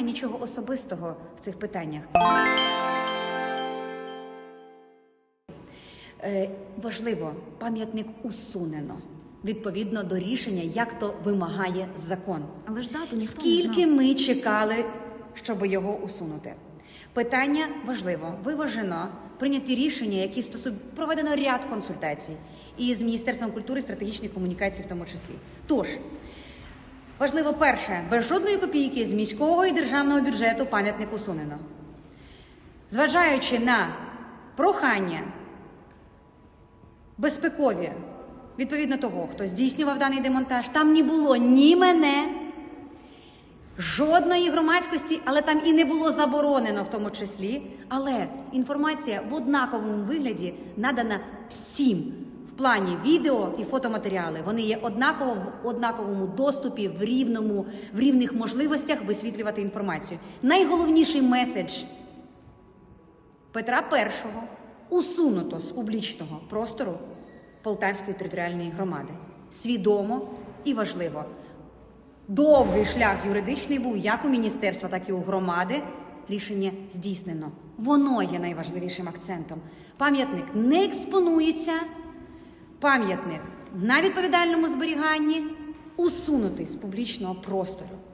немає нічого особистого в цих питаннях. Е, важливо, пам'ятник усунено відповідно до рішення, як то вимагає закон. Але ж дату ніхто не Скільки знав. ми чекали, щоб його усунути? Питання важливо, виважено прийняті рішення, які стосують проведено ряд консультацій і з Міністерством культури і стратегічної комунікації, в тому числі. Тож важливо перше, без жодної копійки з міського і державного бюджету пам'ятник усунено. Зважаючи на прохання безпекові відповідно того, хто здійснював даний демонтаж, там не було ні мене, жодної громадськості, але там і не було заборонено в тому числі. Але інформація в однаковому вигляді надана всім. Плані відео і фотоматеріали вони є однаково в однаковому доступі, в рівному, в рівних можливостях висвітлювати інформацію. Найголовніший меседж Петра І усунуто з публічного простору Полтавської територіальної громади. Свідомо і важливо. Довгий шлях юридичний був як у міністерства, так і у громади. Рішення здійснено. Воно є найважливішим акцентом. Пам'ятник не експонується, пам'ятник на відповідальному зберіганні усунутий з публічного простору.